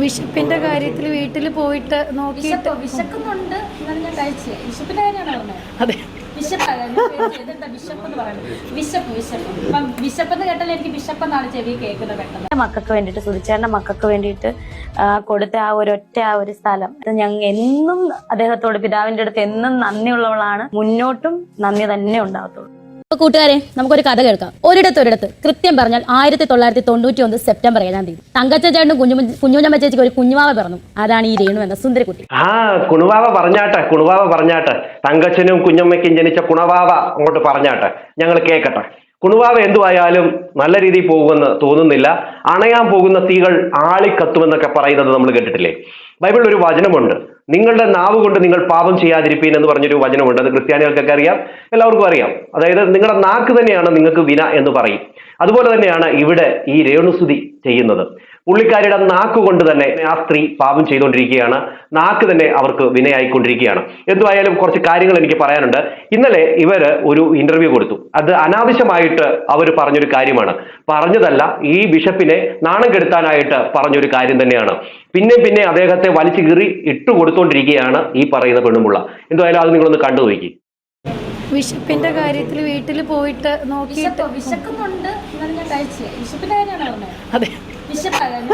വിശപ്പിന്റെ കാര്യത്തിൽ വീട്ടിൽ പോയിട്ട് നോക്കിയിട്ട് വിശക്കുന്നുണ്ട്. ഞാൻ വിശപ്പിന്റെ കാര്യമാണ് അതെ. മക്കൾക്ക് വേണ്ടിയിട്ട് സുധിച്ചേട്ടന്റെ മക്കൾക്ക് വേണ്ടിയിട്ട് കൊടുത്ത ആ ഒരൊറ്റ ആ ഒരു സ്ഥലം. ഞങ്ങൾ എന്നും അദ്ദേഹത്തോട് പിതാവിന്റെ അടുത്ത് എന്നും നന്ദിയുള്ളവളാണ്. മുന്നോട്ടും നന്ദി തന്നെ ഉണ്ടാകത്തുള്ളൂ. കൂട്ടുകാരെ നമുക്കൊരു കഥ കേൾക്കാം. ഒരിടത്ത് ഒരിടത്ത് കൃത്യം പറഞ്ഞാൽ ആയിരത്തി തൊള്ളായിരത്തി തൊണ്ണൂറ്റി ഒന്ന് സെപ്റ്റംബർ ഏഴാം തീയതി തങ്കച്ച ചേട്ടനും കുഞ്ഞു കുഞ്ഞുഞ്ഞമ്മ ചേച്ചിക്ക് ഒരു കുഞ്ഞുവാവ പിറന്നു. അതാണ് ഈ രേണു എന്ന സുന്ദരകുട്ടി ആ കുണുവാവ പറഞ്ഞാട്ടെ കുണുവാവ പറഞ്ഞാട്ടെ. തങ്കച്ചനും കുഞ്ഞമ്മയ്ക്കും ജനിച്ച കുണവാവ അങ്ങോട്ട് പറഞ്ഞാട്ടെ. ഞങ്ങൾ കേൾക്കട്ടെ കുണുവാവ എന്തുവായാലും നല്ല രീതിയിൽ പോകുമെന്ന് തോന്നുന്നില്ല. അണയാൻ പോകുന്ന തീകൾ ആളിക്കത്തുമെന്നൊക്കെ പറയുന്നത് നമ്മൾ കേട്ടിട്ടില്ലേ? ബൈബിളിൽ ഒരു വചനമുണ്ട്. നിങ്ങളുടെ നാവ് കൊണ്ട് നിങ്ങൾ പാപം ചെയ്യാതിരിപ്പീൻ എന്ന് പറഞ്ഞൊരു വചനമുണ്ട്. അത് ക്രിസ്ത്യാനികൾക്കൊക്കെ അറിയാം. എല്ലാവർക്കും അറിയാം. അതായത് നിങ്ങളുടെ നാക്ക് തന്നെയാണ് നിങ്ങൾക്ക് വിന എന്ന് പറയും. അതുപോലെ തന്നെയാണ് ഇവിടെ ഈ രേണുസുതി ചെയ്യുന്നത്. പുള്ളിക്കാരിയുടെ നാക്ക് കൊണ്ട് തന്നെ ആ സ്ത്രീ പാപം ചെയ്തുകൊണ്ടിരിക്കുകയാണ്. നാക്ക് തന്നെ അവർക്ക് വിനയായിക്കൊണ്ടിരിക്കുകയാണ്. എന്തുവായാലും കുറച്ച് കാര്യങ്ങൾ എനിക്ക് പറയാനുണ്ട്. ഇന്നലെ ഇവർ ഒരു ഇന്റർവ്യൂ കൊടുത്തു. അത് അനാവശ്യമായിട്ട് അവർ പറഞ്ഞൊരു കാര്യമാണ്. പറഞ്ഞതല്ല ഈ ബിഷപ്പിനെ നാണം കെടുത്താനായിട്ട് പറഞ്ഞൊരു കാര്യം തന്നെയാണ്. പിന്നെ പിന്നെ അദ്ദേഹത്തെ വലിച്ചു കീറി ഇട്ടു കൊടുത്തോണ്ടിരിക്കുകയാണ് ഈ പറയുന്ന പെണ്ണുമുള്ള. എന്തുവായാലും അത് നിങ്ങളൊന്ന് കണ്ടു നോക്കി. വിശപ്പിന്റെ കാര്യത്തിൽ വീട്ടിൽ പോയിട്ട് പറഞ്ഞത്. അതെ. വിശപ്പെന്നാണ്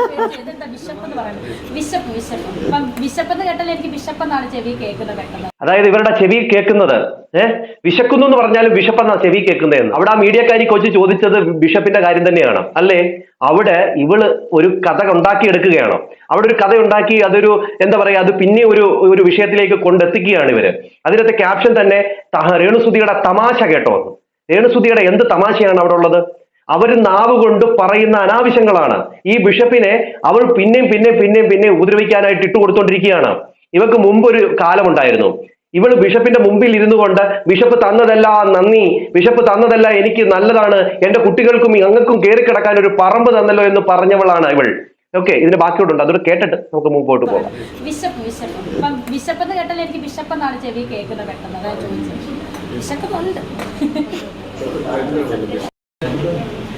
അതായത് ഇവരുടെ ചെവി കേൾക്കുന്നത് ഏഹ് വിശക്കുന്നു എന്ന് പറഞ്ഞാലും വിശപ്പെന്നാ ചെവി കേൾക്കുന്നതെന്ന്. അവിടെ ആ മീഡിയക്കാരി കൊച്ചു ചോദിച്ചത് ബിഷപ്പിന്റെ കാര്യം തന്നെയാണ്. അല്ലേ? അവിടെ ഇവൾ ഒരു കഥ ഉണ്ടാക്കിയെടുക്കുകയാണ്. അവിടെ ഒരു കഥ ഉണ്ടാക്കി അതൊരു എന്താ പറയാ അത് പിന്നെ ഒരു ഒരു വിഷയത്തിലേക്ക് കൊണ്ടെത്തിക്കുകയാണ് ഇവർ. അതിനകത്തെ ക്യാപ്ഷൻ തന്നെ രേണുസുതിയുടെ തമാശ കേട്ടോ. രേണുസുതിയുടെ എന്ത് തമാശയാണ് അവിടെ ഉള്ളത്? അവർ നാവ് കൊണ്ട് പറയുന്ന അനാവശ്യങ്ങളാണ്. ഈ ബിഷപ്പിനെ അവൾ പിന്നെയും പിന്നെയും പിന്നെയും പിന്നെ ഉപദ്രവിക്കാനായിട്ട് ഇട്ടു കൊടുത്തോണ്ടിരിക്കുകയാണ്. ഇവക്ക് മുമ്പ് ഒരു കാലമുണ്ടായിരുന്നു. ഇവൾ ബിഷപ്പിന്റെ മുമ്പിൽ ഇരുന്നു കൊണ്ട് ബിഷപ്പ് തന്നതല്ല നന്ദി. ബിഷപ്പ് തന്നതല്ല എനിക്ക് നല്ലതാണ്. എന്റെ കുട്ടികൾക്കും ഞങ്ങൾക്കും കയറി കിടക്കാൻ ഒരു പറമ്പ് തന്നല്ലോ എന്ന് പറഞ്ഞവളാണ് ഇവൾ. ഓക്കെ ഇതിന്റെ ബാക്കിയോട്ടുണ്ട് അതൊരു കേട്ടിട്ട് നമുക്ക് മുമ്പോട്ട് പോകാം. Bishop bishop. എനിക്ക് ചെവി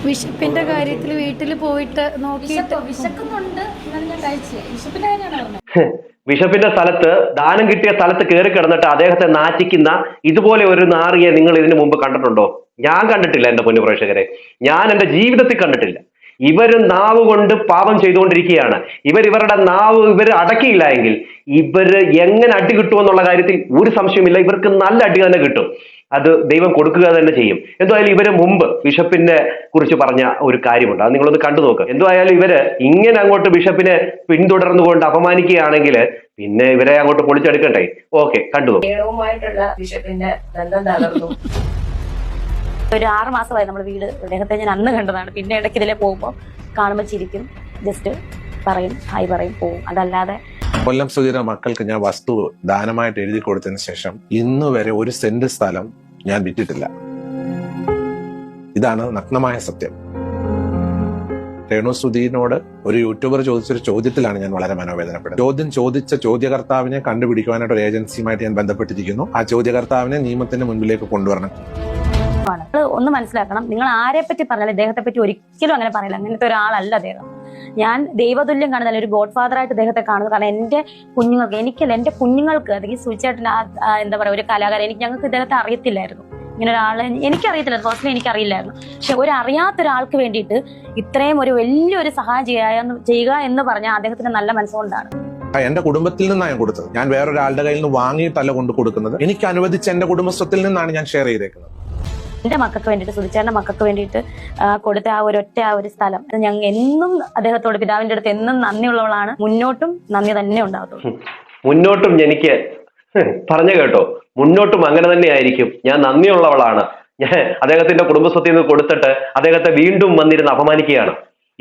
വിശപ്പിന്റെ കാര്യത്തിൽ വീട്ടിൽ പോയിട്ട് നോക്കിയിട്ട് വിശക്കുന്നുണ്ട്. വിശപ്പിന്റെ കാര്യമാണ് ബിഷപ്പിന്റെ സ്ഥലത്ത് ദാനം കിട്ടിയ സ്ഥലത്ത് കയറി കിടന്നിട്ട് അദ്ദേഹത്തെ നാറ്റിക്കുന്ന ഇതുപോലെ ഒരു നാറിയെ നിങ്ങൾ ഇതിനു മുമ്പ് കണ്ടിട്ടുണ്ടോ? ഞാൻ കണ്ടിട്ടില്ല എന്റെ പൊന്നു പ്രേക്ഷകരെ. ഞാൻ എന്റെ ജീവിതത്തിൽ കണ്ടിട്ടില്ല. ഇവർ നാവ് കൊണ്ട് പാപം ചെയ്തുകൊണ്ടിരിക്കുകയാണ്. ഇവർ ഇവരുടെ നാവ് ഇവർ അടക്കിയില്ല എങ്കിൽ ഇവർ എങ്ങനെ അടി കിട്ടുമെന്നുള്ള കാര്യത്തിൽ ഒരു സംശയമില്ല ഇവർക്ക് നല്ല അടി തന്നെ കിട്ടും. അത് ദൈവം കൊടുക്കുക തന്നെ ചെയ്യും. എന്തായാലും ഇവർ മുമ്പ് ബിഷപ്പിനെ കുറിച്ച് പറഞ്ഞ ഒരു കാര്യമുണ്ട്. അത് നിങ്ങളൊന്ന് കണ്ടു നോക്ക്. എന്തായാലും ഇവർ ഇങ്ങനെ അങ്ങോട്ട് ബിഷപ്പിനെ പിന്തുടർന്നുകൊണ്ട് അപമാനിക്കുകയാണെങ്കിൽ പിന്നെ ഇവരെ അങ്ങോട്ട് പൊളിച്ചെടുക്കണ്ടേ? ഓക്കെ കണ്ടു നോക്ക്. കേരളവുമായിട്ടുള്ള ബിഷപ്പിന്റെ ബന്ധം തകർന്നു. ഒരു ആറ് മാസമായി നമ്മൾ വീട് അദ്ദേഹത്തെ ഞാൻ അന്ന് കണ്ടതാണ്. പിന്നെ ഇടയ്ക്ക് ഇതിലെ പോകുമ്പോൾ കാണുമ്പോൾ ചിരിക്കും. ജസ്റ്റ് പറയും ഹായ് പറയും പോവും. അതല്ലാതെ കൊല്ലം സുധീര മക്കൾക്ക് ഞാൻ വസ്തു ദാനമായിട്ട് എഴുതി കൊടുത്തതിന് ശേഷം ഇന്ന് വരെ ഒരു സെന്റ് സ്ഥലം ഞാൻ വിറ്റിട്ടില്ല. ഇതാണ് നഗ്നമായ സത്യം. രേണു സുധീനോട് ഒരു യൂട്യൂബർ ചോദിച്ചൊരു ചോദ്യത്തിലാണ് ഞാൻ വളരെ മനോവേദനപ്പെടുന്നത്. ചോദ്യം ചോദിച്ച ചോദ്യകർത്താവിനെ കണ്ടുപിടിക്കുവാനായിട്ട് ഒരു ഏജൻസിയുമായിട്ട് ഞാൻ ബന്ധപ്പെട്ടിരിക്കുന്നു. ആ ചോദ്യകർത്താവിനെ നിയമത്തിന്റെ മുൻപിലേക്ക് കൊണ്ടുവരണം. ഒന്ന് മനസ്സിലാക്കണം. നിങ്ങൾ ആരെ പറ്റി പറഞ്ഞാലും ഇദ്ദേഹത്തെ പറ്റി ഒരിക്കലും അങ്ങനെ പറയില്ല. അങ്ങനത്തെ ഒരാളല്ല അദ്ദേഹം. ഞാൻ ദൈവതുല്യം കാണുന്നില്ല ഒരു ഗോഡ് ഫാദർ ആയിട്ട് അദ്ദേഹത്തെ കാണുന്നു കാരണം എന്റെ കുഞ്ഞുങ്ങൾക്ക് എനിക്കല്ല എന്റെ കുഞ്ഞുങ്ങൾക്ക് അല്ലെങ്കിൽ സുചേട്ടൻ എന്താ പറയാ ഒരു കലാകാരൻ എനിക്ക് ഞങ്ങൾക്ക് ഇദ്ദേഹത്തെ അറിയത്തില്ലായിരുന്നു. ഇങ്ങനെ ഒരാളെ എനിക്കറിയത്തില്ല പേഴ്സണലി എനിക്കറിയില്ലായിരുന്നു. പക്ഷെ ഒരു അറിയാത്ത ഒരാൾക്ക് വേണ്ടിയിട്ട് ഇത്രയും ഒരു വലിയൊരു സഹായം ചെയ്യാ ചെയ്യുക എന്ന് പറഞ്ഞാൽ അദ്ദേഹത്തിന്റെ നല്ല മനസ്സുകൊണ്ടാണ്. എന്റെ കുടുംബത്തിൽ നിന്നാണ് ഞാൻ കൊടുത്തത്. ഞാൻ വേറൊരാളുടെ കയ്യിൽ നിന്ന് വാങ്ങിയിട്ടല്ല കൊണ്ട് കൊടുക്കുന്നത്. എനിക്ക് അനുവദിച്ച എന്റെ കുടുംബസ്വത്തിൽ നിന്നാണ് ഞാൻ ഷെയർ ചെയ്തേക്കുന്നത്. എന്റെ മക്കൾക്ക് വേണ്ടിയിട്ട് സുധിച്ചേട്ടന്റെ മക്കൾക്ക് വേണ്ടിയിട്ട് കൊടുത്ത ആ ഒരൊറ്റ ആ ഒരു സ്ഥലം. ഞങ്ങൾ എന്നും അദ്ദേഹത്തോട് പിതാവിന്റെ അടുത്ത് എന്നും നന്ദിയുള്ളവളാണ്. മുന്നോട്ടും നന്ദി തന്നെ ഉണ്ടാകത്തുള്ളൂ. മുന്നോട്ടും എനിക്ക് പറഞ്ഞു കേട്ടോ. മുന്നോട്ടും അങ്ങനെ തന്നെ ആയിരിക്കും. ഞാൻ നന്ദിയുള്ളവളാണ്. ഞാൻ അദ്ദേഹത്തിന്റെ കുടുംബസ്വത്തിൽ നിന്ന് കൊടുത്തിട്ട് അദ്ദേഹത്തെ വീണ്ടും വന്നിരുന്ന് അപമാനിക്കുകയാണ്.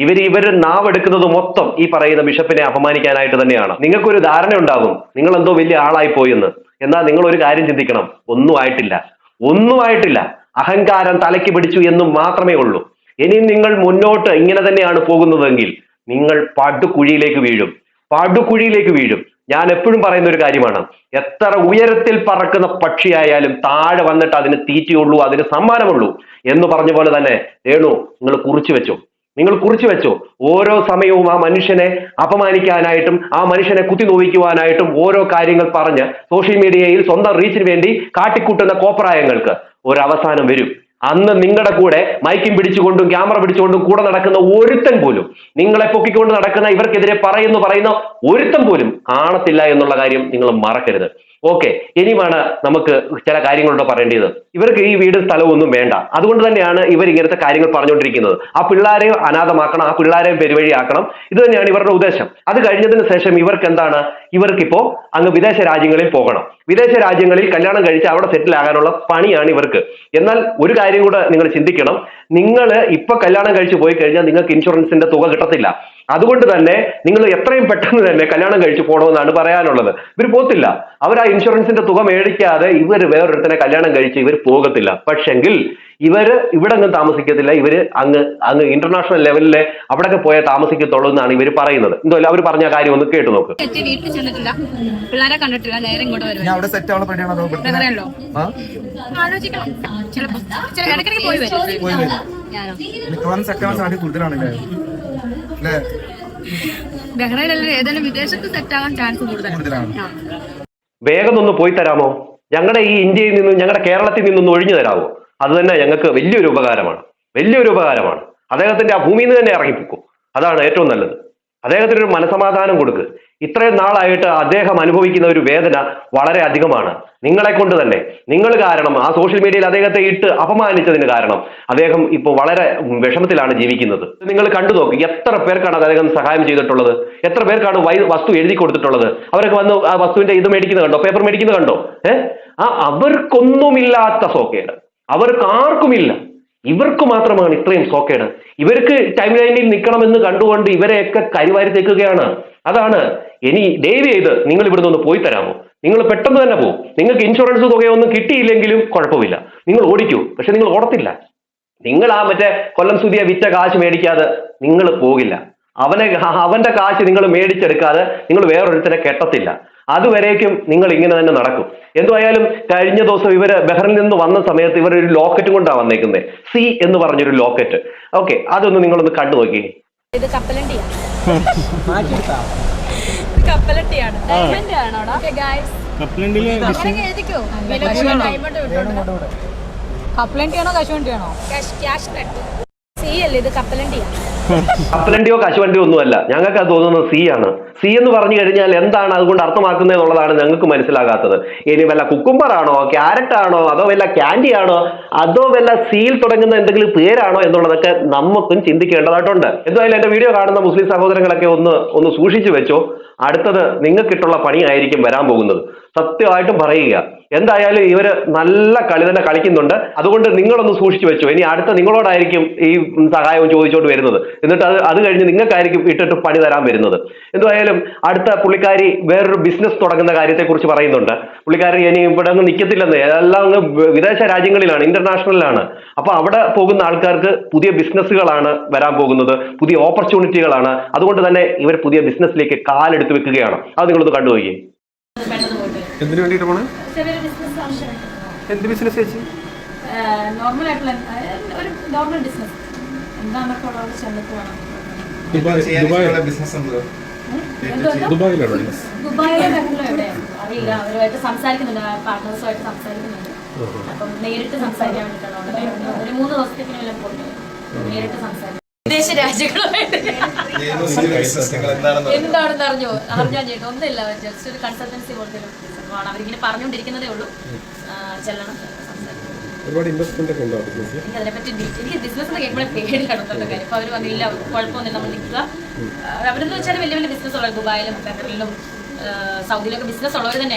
ഇവർ ഇവർ നാവെടുക്കുന്നത് മൊത്തം ഈ പറയുന്ന ബിഷപ്പിനെ അപമാനിക്കാനായിട്ട് തന്നെയാണ്. നിങ്ങൾക്കൊരു ധാരണ ഉണ്ടാകും. നിങ്ങൾ എന്തോ വലിയ ആളായി പോയെന്ന് എന്നാൽ നിങ്ങൾ ഒരു കാര്യം ചിന്തിക്കണം. ഒന്നും ആയിട്ടില്ല. ഒന്നും ആയിട്ടില്ല. അഹങ്കാരം തലയ്ക്ക് പിടിച്ചു എന്നും മാത്രമേ ഉള്ളൂ. ഇനി നിങ്ങൾ മുന്നോട്ട് ഇങ്ങനെ തന്നെയാണ് പോകുന്നതെങ്കിൽ നിങ്ങൾ പടുകുഴിയിലേക്ക് വീഴും. പടുകുഴിയിലേക്ക് വീഴും. ഞാൻ എപ്പോഴും പറയുന്ന ഒരു കാര്യമാണ്. എത്ര ഉയരത്തിൽ പറക്കുന്ന പക്ഷിയായാലും താഴെ വന്നിട്ട് അതിന് തീറ്റയുള്ളൂ അതിന് സമ്മാനമുള്ളൂ എന്ന് പറഞ്ഞ പോലെ തന്നെ രേണു നിങ്ങൾ കുറിച്ചു വെച്ചു. നിങ്ങൾ കുറിച്ചു വെച്ചോ. ഓരോ സമയവും ആ മനുഷ്യനെ അപമാനിക്കാനായിട്ടും ആ മനുഷ്യനെ കുത്തി നോവിക്കുവാനായിട്ടും ഓരോ കാര്യങ്ങൾ പറഞ്ഞ് സോഷ്യൽ മീഡിയയിൽ സ്വന്തം റീച്ചിന് വേണ്ടി കാട്ടിക്കൂട്ടുന്ന കോപ്രായങ്ങൾക്ക് ഒരവസാനം വരും. അന്ന് നിങ്ങളുടെ കൂടെ മൈക്കും പിടിച്ചുകൊണ്ടും ക്യാമറ പിടിച്ചുകൊണ്ടും കൂടെ നടക്കുന്ന ഒരുത്തൻ പോലും നിങ്ങളെ പൊക്കിക്കൊണ്ട് നടക്കുന്ന ഇവർക്കെതിരെ പറയുന്നു പറയുന്ന ഒരുത്തൻ പോലും കാണത്തില്ല എന്നുള്ള കാര്യം നിങ്ങൾ മറക്കരുത്. ഓക്കെ ഇനിയുമാണ് നമുക്ക് ചില കാര്യങ്ങളോട് പറയേണ്ടത്. ഇവർക്ക് ഈ വീടും സ്ഥലവും ഒന്നും വേണ്ട. അതുകൊണ്ട് തന്നെയാണ് ഇവർ ഇങ്ങനത്തെ കാര്യങ്ങൾ പറഞ്ഞുകൊണ്ടിരിക്കുന്നത്. ആ പിള്ളേരെ അനാഥമാക്കണം ആ പിള്ളേരെ പെരുവഴിയാക്കണം. ഇത് തന്നെയാണ് ഇവരുടെ ഉദ്ദേശം. അത് കഴിഞ്ഞതിന് ശേഷം ഇവർക്ക് എന്താണ്? ഇവർക്കിപ്പോ അങ്ങ് വിദേശ രാജ്യങ്ങളിൽ പോകണം. വിദേശ രാജ്യങ്ങളിൽ കല്യാണം കഴിച്ച് അവിടെ സെറ്റിൽ ആകാനുള്ള പണിയാണ് ഇവർക്ക്. എന്നാൽ ഒരു കാര്യം കൂടെ നിങ്ങൾ ചിന്തിക്കണം. നിങ്ങൾ ഇപ്പൊ കല്യാണം കഴിച്ച് പോയി കഴിഞ്ഞാൽ നിങ്ങൾക്ക് ഇൻഷുറൻസിന്റെ തുക കിട്ടത്തില്ല. അതുകൊണ്ട് തന്നെ നിങ്ങൾ എത്രയും പെട്ടെന്ന് തന്നെ കല്യാണം കഴിച്ചു പോകണമെന്നാണ് പറയാനുള്ളത്. ഇവർ പോത്തില്ല. അവർ ആ ഇൻഷുറൻസിന്റെ തുക മേടിക്കാതെ ഇവർ വേറൊരുത്തനെ കല്യാണം കഴിച്ച് ഇവർ പോകത്തില്ല. പക്ഷെങ്കിൽ ഇവർ ഇവിടെ അങ്ങ് താമസിക്കത്തില്ല. ഇവർ അങ്ങ് അങ്ങ് ഇന്റർനാഷണൽ ലെവലിൽ അവിടെയൊക്കെ പോയാൽ താമസിക്കത്തുള്ളൂ എന്നാണ് ഇവർ പറയുന്നത്. എന്തോ അവർ പറഞ്ഞ കാര്യം ഒന്ന് കേട്ടു നോക്ക്. വീട്ടിൽ ചെന്നിട്ടില്ല. പിള്ളേരെ കണ്ടിട്ടില്ല. നേരെ ഇങ്ങോട്ട് ഞാൻ അവിടെ സെറ്റ് പണിയാണോ ആലോചിക്കണം. ചിലപ്പോ ചില ഇടയ്ക്കിടയ്ക്ക് പോയി വരും. വരും. മിക്കവാറും കൂടുതലാണല്ലേ? ബഹ്റൈനല്ല ഏതായാലും വിദേശത്ത് സെറ്റ് ആവാൻ ചാൻസ് കൂടുതലാണ്. കൂടുതലാണ് വേഗം ഒന്ന് പോയി തരാമോ? ഞങ്ങളുടെ ഈ ഇന്ത്യയിൽ നിന്നും ഞങ്ങളുടെ കേരളത്തിൽ നിന്നും ഒഴിഞ്ഞു തരാമോ അത് തന്നെ ഞങ്ങൾക്ക് വലിയൊരു ഉപകാരമാണ്. വലിയൊരു ഉപകാരമാണ്. അദ്ദേഹത്തിന്റെ ആ ഭൂമിയിൽ നിന്ന് തന്നെ ഇറങ്ങിപ്പോക്കും. അതാണ് ഏറ്റവും നല്ലത്. അദ്ദേഹത്തിന് ഒരു മനസമാധാനം കൊടുക്ക്. ഇത്രയും നാളായിട്ട് അദ്ദേഹം അനുഭവിക്കുന്ന ഒരു വേദന വളരെ അധികമാണ്. നിങ്ങളെ കൊണ്ട് തന്നെ. നിങ്ങൾ കാരണം ആ സോഷ്യൽ മീഡിയയിൽ അദ്ദേഹത്തെ ഇട്ട് അപമാനിച്ചതിന് കാരണം അദ്ദേഹം ഇപ്പോൾ വളരെ വിഷമത്തിലാണ് ജീവിക്കുന്നത്. നിങ്ങൾ കണ്ടു നോക്ക് എത്ര പേർക്കാണ് അദ്ദേഹം സഹായം ചെയ്തിട്ടുള്ളത്? എത്ര പേർക്കാണ് വൈ വസ്തു എഴുതി കൊടുത്തിട്ടുള്ളത്? അവരൊക്കെ വന്ന് ആ വസ്തുവിന്റെ ഇത് മേടിക്കുന്നത് കണ്ടോ? പേപ്പർ മേടിക്കുന്നത് കണ്ടോ? ഏഹ് ആ അവർക്കൊന്നുമില്ലാത്ത സോക്കേട് അവർക്ക് ആർക്കുമില്ല. ഇവർക്ക് മാത്രമാണ് ഇത്രയും സോക്കേട് ഇവർക്ക് ടൈം ലൈനിൽ നിൽക്കണമെന്ന് കണ്ടുകൊണ്ട് ഇവരെയൊക്കെ കരിവാരി തേക്കുകയാണ്. അതാണ് ഇനി ദയവ് ചെയ്ത് നിങ്ങൾ ഇവിടുന്ന് ഒന്ന് പോയി തരാമോ? നിങ്ങൾ പെട്ടെന്ന് തന്നെ പോകും നിങ്ങൾക്ക് ഇൻഷുറൻസ് തുകയൊന്നും കിട്ടിയില്ലെങ്കിലും കുഴപ്പമില്ല. നിങ്ങൾ ഓടിക്കൂ. പക്ഷെ നിങ്ങൾ ഓടത്തില്ല. നിങ്ങൾ ആ മറ്റേ കൊല്ലം സുതിയെ വിറ്റ കാശ് മേടിക്കാതെ നിങ്ങൾ പോകില്ല. അവനെ അവന്റെ കാശ് നിങ്ങൾ മേടിച്ചെടുക്കാതെ നിങ്ങൾ വേറൊരുത്തരെ കെട്ടത്തില്ല. അതുവരേക്കും നിങ്ങൾ ഇങ്ങനെ തന്നെ നടക്കും. എന്തുവായാലും കഴിഞ്ഞ ദിവസം ഇവർ ബഹ്റിനിൽ നിന്ന് വന്ന സമയത്ത് ഇവർ ഒരു ലോക്കറ്റ് കൊണ്ടാണ് വന്നേക്കുന്നത് സി എന്ന് പറഞ്ഞൊരു ലോക്കറ്റ്. ഓക്കെ അതൊന്ന് നിങ്ങളൊന്ന് കണ്ടു നോക്കി. ഇത് കപ്പലണ്ടിയാണ്. ഡയമണ്ട് ആണോടാ? എഴുതിക്കോ. ഡയമണ്ട് കപ്പലണ്ടിയാണോ കശുവണ്ടിയാണോ? ക്യാഷ് സി അല്ലേ ഇത് കപ്പലണ്ടിയാണ് കപ്പലണ്ടിയോ കശുവണ്ടിയോ ഒന്നുമല്ല. ഞങ്ങൾക്ക് അത് തോന്നുന്നത് സി ആണ്. സി എന്ന് പറഞ്ഞു കഴിഞ്ഞാൽ എന്താണ് അതുകൊണ്ട് അർത്ഥമാക്കുന്നത് എന്നുള്ളതാണ് ഞങ്ങൾക്ക് മനസ്സിലാകാത്തത്. ഇനി വല്ല കുക്കുംബർ ആണോ ക്യാരറ്റ് ആണോ അതോ വല്ല ക്യാൻഡി ആണോ അതോ വല്ല സീൽ തുടങ്ങുന്ന എന്തെങ്കിലും പേരാണോ എന്നുള്ളതൊക്കെ നമുക്കും ചിന്തിക്കേണ്ടതായിട്ടുണ്ട്. എന്തായാലും എന്റെ വീഡിയോ കാണുന്ന മുസ്ലിം സഹോദരങ്ങളൊക്കെ ഒന്ന് ഒന്ന് സൂക്ഷിച്ചു വെച്ചോ. അടുത്തത് നിങ്ങൾക്കിട്ടുള്ള പണിയായിരിക്കും വരാൻ പോകുന്നത്. സത്യമായിട്ടും പറയുക. എന്തായാലും ഇവർ നല്ല കളി തന്നെ കളിക്കുന്നുണ്ട്. അതുകൊണ്ട് നിങ്ങളൊന്ന് സൂക്ഷിച്ചു വെച്ചോ. ഇനി അടുത്ത നിങ്ങളോടായിരിക്കും ഈ സഹായം ചോദിച്ചോണ്ട് വരുന്നത്. എന്നിട്ട് അത് അത് കഴിഞ്ഞ് നിങ്ങൾക്കായിരിക്കും ഇട്ടിട്ട് പണി തരാൻ വരുന്നത്. എന്തായാലും അടുത്ത പുള്ളിക്കാരി വേറൊരു ബിസിനസ് തുടങ്ങുന്ന കാര്യത്തെക്കുറിച്ച് പറയുന്നുണ്ട്. പുള്ളിക്കാരി ഇനി ഇവിടെ അങ്ങ് നിൽക്കത്തില്ലെന്ന് എല്ലാം അങ്ങ് വിദേശ രാജ്യങ്ങളിലാണ് ഇന്റർനാഷണലിലാണ് അപ്പൊ അവിടെ പോകുന്ന ആൾക്കാർക്ക് പുതിയ ബിസിനസ്സുകളാണ് വരാൻ പോകുന്നത്. പുതിയ ഓപ്പർച്യൂണിറ്റികളാണ് അതുകൊണ്ട് തന്നെ ഇവർ പുതിയ ബിസിനസ്സിലേക്ക് കാലെടുത്ത് വെക്കുകയാണ്. അത് നിങ്ങളൊന്ന് കണ്ടുപോയി എന്തിനു വേണ്ടിട്ട് പോണേ? എന്ത് ബിസിനസ് ചേച്ചി? നോർമൽ ആയിട്ടുള്ള ഒരു നോർമൽ ബിസിനസ് എന്താണൊക്കെ ഉള്ളത് ചെന്നിട്ട് വേണം. ബിസിനസ് എന്തോ ദുബായിലെ ബഹ്റിനിലോ എവിടെയാണ് അറിയില്ല അവരുമായിട്ട് സംസാരിക്കുന്നുണ്ട്. പാർട്ട്നേഴ്സുമായിട്ട് സംസാരിക്കുന്നുണ്ട്. അപ്പം നേരിട്ട് സംസാരിക്കാൻ വേണ്ടിയിട്ടാണ് ഒരു മൂന്ന് ദിവസത്തേക്ക് വല്ലതും പോകുന്നത് നേരിട്ട് സംസാരിക്കും വിദേശ രാജ്യങ്ങളുമായിട്ട്. എന്താണെന്ന് അറിഞ്ഞു? അറിഞ്ഞാൽ ചേട്ടാ ഒന്നുമില്ല. ജസ്റ്റ് ഒരു കൺസൾട്ടൻസി പോലത്തെ അവരിങ്ങനെ പറഞ്ഞുകൊണ്ടിരിക്കുന്നതേ ഉള്ളൂ. ചെല്ലണം. ഒരുപാട് ഇൻവെസ്റ്റ്മെന്റ് ഒക്കെ ഉണ്ടോ ബിസിനസ് എനിക്ക് അതിനെപ്പറ്റി ഡീ- എനിക്ക് ബിസിനസ് എന്ന് കേൾക്കുമ്പോൾ പേടിയാണ് ഒന്നാമത്തെ കാര്യം. അപ്പോൾ അവർ വന്നില്ല കുഴപ്പമൊന്നുമില്ല നമ്മൾ നിൽക്കുക. അവരെന്ന് വെച്ചാൽ വലിയ വലിയ ബിസിനസ് ഉള്ളത് ദുബായിലും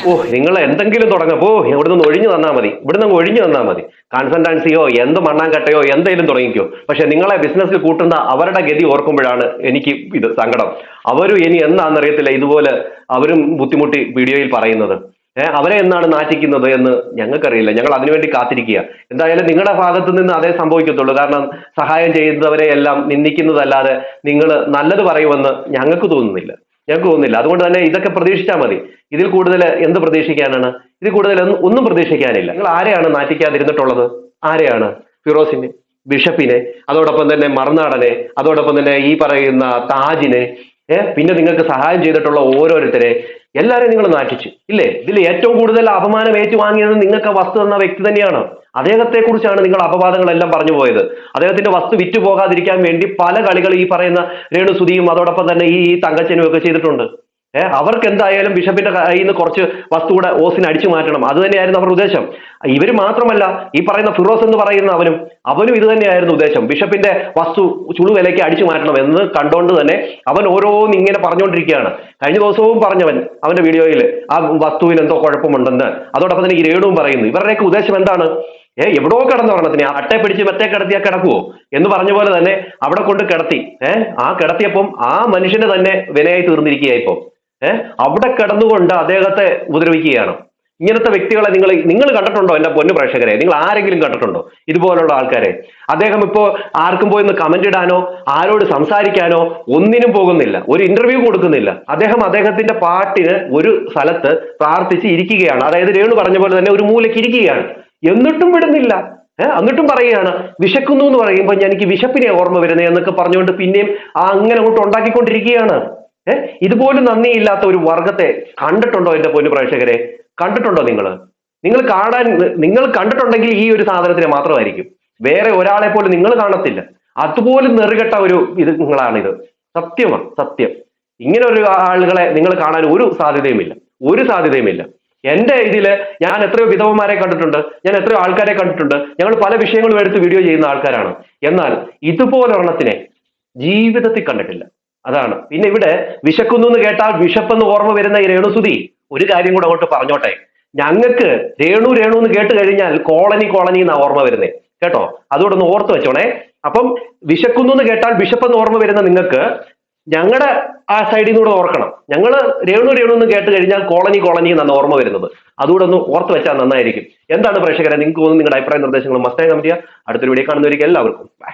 ഓ നിങ്ങൾ എന്തെങ്കിലും തുടങ്ങപ്പോ ഇവിടുന്ന് നിന്ന് ഒഴിഞ്ഞു തന്നാൽ മതി. ഇവിടുന്ന് നിന്ന് ഒഴിഞ്ഞു തന്നാൽ മതി. കൺസൾട്ടൻസിയോ എന്ത് മണ്ണാങ്കട്ടയോ എന്തെങ്കിലും തുടങ്ങിക്കോ. പക്ഷെ നിങ്ങളെ ബിസിനസ്സിൽ കൂട്ടുന്ന അവരുടെ ഗതി ഓർക്കുമ്പോഴാണ് എനിക്ക് ഇത് സങ്കടം. അവരും ഇനി എന്താണെന്നറിയത്തില്ല ഇതുപോലെ അവരും ബുദ്ധിമുട്ടി വീഡിയോയിൽ പറയുന്നത്. അവരെ എന്നാണ് നാറ്റിക്കുന്നത് എന്ന് ഞങ്ങൾക്കറിയില്ല. ഞങ്ങൾ അതിനുവേണ്ടി കാത്തിരിക്കുക എന്തായാലും നിങ്ങളുടെ ഭാഗത്ത് നിന്ന് അതേ സംഭവിക്കത്തുള്ളൂ. കാരണം സഹായം ചെയ്യുന്നവരെ എല്ലാം നിന്ദിക്കുന്നതല്ലാതെ നിങ്ങൾ നല്ലത് പറയുമെന്ന് ഞങ്ങൾക്ക് തോന്നുന്നില്ല. ഞങ്ങൾക്ക് തോന്നുന്നില്ല. അതുകൊണ്ട് തന്നെ ഇതൊക്കെ പ്രതീക്ഷിച്ചാൽ മതി. ഇതിൽ കൂടുതൽ എന്ത് പ്രതീക്ഷിക്കാനാണ്? ഇതിൽ കൂടുതൽ ഒന്നും- പ്രതീക്ഷിക്കാനില്ല. നിങ്ങൾ ആരെയാണ് നാറ്റിക്കാതിരുന്നിട്ടുള്ളത്? ആരെയാണ്? ഫിറോസിനെ ബിഷപ്പിനെ അതോടൊപ്പം തന്നെ മറുനാടനെ അതോടൊപ്പം തന്നെ ഈ പറയുന്ന താജിനെ. ഏഹ് പിന്നെ നിങ്ങൾക്ക് സഹായം ചെയ്തിട്ടുള്ള ഓരോരുത്തരെ എല്ലാവരെയും നിങ്ങൾ നാറ്റിച്ചു ഇല്ലേ? ഇതിൽ ഏറ്റവും കൂടുതൽ അപമാനം ഏറ്റുവാങ്ങിയത് നിങ്ങൾക്ക് വസ്തു തന്ന വ്യക്തി തന്നെയാണ്. അദ്ദേഹത്തെ കുറിച്ചാണ് നിങ്ങൾ അപവാദങ്ങളെല്ലാം പറഞ്ഞു പോയത്. അദ്ദേഹത്തിന്റെ വസ്തു വിറ്റു പോകാതിരിക്കാൻ വേണ്ടി പല കളികൾ ഈ പറയുന്ന രേണു രേണുസുതിയും അതോടൊപ്പം തന്നെ ഈ തങ്കച്ചനും ഒക്കെ ചെയ്തിട്ടുണ്ട്. ഏഹ് അവർക്ക് എന്തായാലും ബിഷപ്പിന്റെ കയ്യിൽ നിന്ന് കുറച്ച് വസ്തു കൂടെ ഓസിന് അടിച്ചു മാറ്റണം. അത് തന്നെയായിരുന്നു അവരുടെ ഉദ്ദേശം. ഇവർ മാത്രമല്ല ഈ പറയുന്ന ഫിറോസ് എന്ന് പറയുന്ന അവനും അവനും ഇത് തന്നെയായിരുന്നു ഉദ്ദേശം. ബിഷപ്പിന്റെ വസ്തു ചുളു വിലയ്ക്ക് അടിച്ചു മാറ്റണം എന്ന് കണ്ടുകൊണ്ട് തന്നെ അവൻ ഓരോന്നും ഇങ്ങനെ പറഞ്ഞുകൊണ്ടിരിക്കുകയാണ് കഴിഞ്ഞ ദിവസവും പറഞ്ഞവൻ അവന്റെ വീഡിയോയിൽ ആ വസ്തുവിന് എന്തോ കുഴപ്പമുണ്ടെന്ന്. അതോടൊപ്പം തന്നെ ഈ പറയുന്നു ഇവരുടെയൊക്കെ ഉദ്ദേശം എന്താണ്? ഏഹ് എവിടോ കിടന്നു പറഞ്ഞതിന് അട്ടെ പിടിച്ച് മറ്റേ കിടത്തിയാ കിടക്കുവോ? എന്ന് പറഞ്ഞ പോലെ തന്നെ അവിടെ കൊണ്ട് കിടത്തി. ഏഹ് ആ കിടത്തിയപ്പം ആ മനുഷ്യന് തന്നെ വിനയായി തീർന്നിരിക്കുകയായി ഇപ്പം ഏ? അവിടെ കിടന്നുകൊണ്ട് അദ്ദേഹത്തെ ഉപദ്രവിക്കുകയാണ്. ഇങ്ങനത്തെ വ്യക്തികളെ നിങ്ങൾ നിങ്ങൾ കണ്ടിട്ടുണ്ടോ എന്റെ പൊന്നു പ്രേക്ഷകരെ? നിങ്ങൾ ആരെങ്കിലും കണ്ടിട്ടുണ്ടോ ഇതുപോലുള്ള ആൾക്കാരെ? അദ്ദേഹം ഇപ്പോ ആർക്കും പോയി ഒന്ന് കമന്റ് ഇടാനോ ആരോട് സംസാരിക്കാനോ ഒന്നിനും പോകുന്നില്ല. ഒരു ഇന്റർവ്യൂ കൊടുക്കുന്നില്ല. അദ്ദേഹം അദ്ദേഹത്തിന്റെ പാട്ടിന് ഒരു സ്ഥലത്ത് പ്രാർത്ഥിച്ച് ഇരിക്കുകയാണ്. അതായത് രേണു പറഞ്ഞ പോലെ തന്നെ ഒരു മൂലയ്ക്ക് ഇരിക്കുകയാണ്. എന്നിട്ടും വിടുന്നില്ല. ഏഹ് എന്നിട്ടും പറയുകയാണ്. വിശക്കുന്നു എന്ന് പറയുമ്പോൾ എനിക്ക് വിശപ്പിനെ ഓർമ്മ വരുന്നത് എന്നൊക്കെ പറഞ്ഞുകൊണ്ട് പിന്നെയും ആ അങ്ങനെ അങ്ങോട്ട് ഉണ്ടാക്കിക്കൊണ്ടിരിക്കുകയാണ്. ഇതുപോലും നന്ദിയില്ലാത്ത ഒരു വർഗത്തെ കണ്ടിട്ടുണ്ടോ എന്റെ പൊന്നു പ്രേക്ഷകരെ? കണ്ടിട്ടുണ്ടോ നിങ്ങൾ? നിങ്ങൾ കാണാൻ നിങ്ങൾ കണ്ടിട്ടുണ്ടെങ്കിൽ ഈ ഒരു സാധനത്തിന് മാത്രമായിരിക്കും. വേറെ ഒരാളെ പോലും നിങ്ങൾ കാണത്തില്ല. അതുപോലും നെറുകെട്ട ഒരു ഇത് നിങ്ങളാണിത്. സത്യമാണ് സത്യം. ഇങ്ങനെ ഒരു ആളുകളെ നിങ്ങൾ കാണാൻ ഒരു സാധ്യതയുമില്ല. ഒരു സാധ്യതയുമില്ല. എന്റെ ഇതിൽ ഞാൻ എത്രയോ വിധവന്മാരെ കണ്ടിട്ടുണ്ട് ഞാൻ എത്രയോ ആൾക്കാരെ കണ്ടിട്ടുണ്ട് ഞങ്ങൾ പല വിഷയങ്ങളും എടുത്ത് വീഡിയോ ചെയ്യുന്ന ആൾക്കാരാണ്. എന്നാൽ ഇതുപോലൊരെണ്ണത്തിനെ ജീവിതത്തിൽ കണ്ടിട്ടില്ല. അതാണ്. പിന്നെ ഇവിടെ വിശക്കുന്നു എന്ന് കേട്ടാൽ വിശപ്പെന്ന് ഓർമ്മ വരുന്ന ഈ രേണുസുതി ഒരു കാര്യം കൂടെ അങ്ങോട്ട് പറഞ്ഞോട്ടെ. ഞങ്ങൾക്ക് രേണു രേണു എന്ന് കേട്ട് കഴിഞ്ഞാൽ കോളനി കോളനി എന്നാ ഓർമ്മ വരുന്നത് കേട്ടോ? അതുകൊണ്ട് ഒന്ന് ഓർത്ത് വെച്ചോണേ. അപ്പം വിശക്കുന്നു എന്ന് കേട്ടാൽ വിശപ്പെന്ന് ഓർമ്മ വരുന്ന നിങ്ങൾക്ക് ഞങ്ങളുടെ ആ സൈഡിൽ നിന്നുകൂടെ ഓർക്കണം. ഞങ്ങൾ രേണു രേണു എന്ന് കേട്ട് കഴിഞ്ഞാൽ കോളനി കോളനി എന്നാണ് ഓർമ്മ വരുന്നത്. അതുകൂടെ ഒന്ന് ഓർത്ത് വെച്ചാൽ നന്നായിരിക്കും. എന്താണ് പ്രേക്ഷകരെ? നിങ്ങൾക്ക് തോന്നുന്നു നിങ്ങളുടെ അഭിപ്രായ നിർദ്ദേശങ്ങൾ മസ്റ്റായി കമന്റ് അടുത്തൊരു വീഡിയോ കാണുന്നവർക്ക് എല്ലാവർക്കും. ബൈ